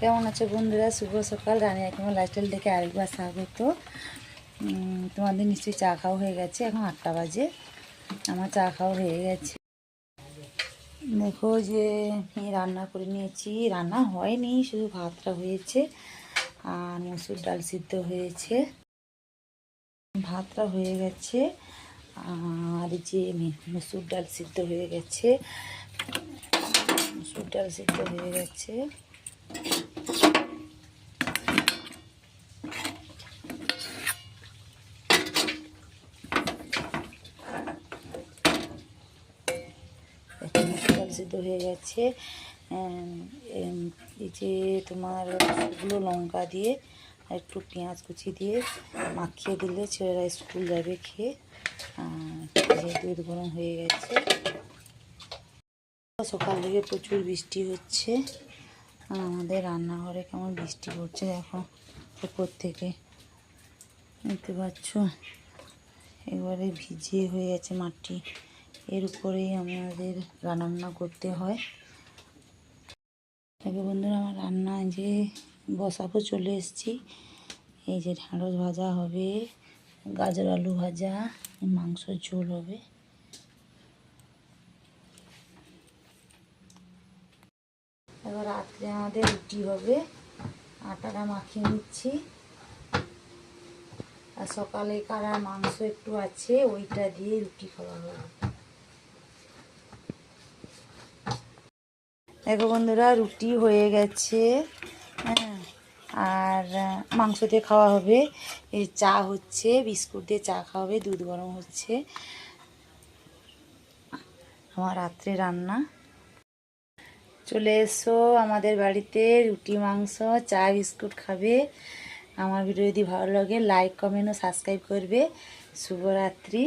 কেমন আছো বন্ধুরা? শুভ সকাল। রানী একমা লাইফস্টাইল থেকে আরেকবার স্বাগত। তোমাদের নিশ্চয়ই চা খাওয়া হয়ে গেছে। এখন আটটা বাজে। আমার চা খাওয়া হয়ে গেছে। দেখো যে রান্না করে নিয়েছি। রান্না হয়নি, শুধু ভাতটা হয়েছে আর মসুর ডাল সিদ্ধ হয়েছে। ভাতটা হয়ে গেছে আর যে মসুর ডাল সিদ্ধ হয়ে গেছে। মসুর ডাল সিদ্ধ হয়ে গেছে এখন মসুর ডাল সিদ্ধ হয়ে গেছে। এই যে তোমার শুকনো লঙ্কা দিয়ে একটু পেঁয়াজ কুচি দিয়ে মাখিয়ে দিলে ছেলেরা স্কুল যাবে খেয়ে। দুধ গরম হয়ে গেছে। সকাল থেকে প্রচুর বৃষ্টি হচ্ছে। আমাদের রান্নাঘরে কেমন বৃষ্টি পড়ছে দেখো উপর থেকে। দেখতে পাচ্ছ? এবারে ভিজিয়ে হয়ে গেছে মাটি। এর উপরেই আমাদের রান্না করতে হয়। তবে বন্ধুরা, আমার রান্না যে বসাবো চলে এসেছি। এই যে ঢ্যাঁড়স ভাজা হবে, গাজর আলু ভাজা মাংসর ঝোল হবে। এবার রাত্রে আমাদের রুটি হবে। আটাটা মাখিয়ে নিচ্ছি। আর সকালে কারা মাংস একটু আছে, ওইটা দিয়ে রুটি খাওয়া হবে। দেখো বন্ধুরা, রুটি হয়ে গেছে। হ্যাঁ আর মাংস দিয়ে খাওয়া হবে। এই চা হচ্ছে, বিস্কুট দিয়ে চা খাওয়া হবে, দুধ গরম হচ্ছে। আমার রাত্রে রান্না। চলে এসো আমাদের বাড়িতে, রুটি, মাংস, চা, বিস্কুট খাবে। আমার ভিডিও যদি ভালো লাগে লাইক কমেন্ট ও সাবস্ক্রাইব করবে। শুভরাত্রি।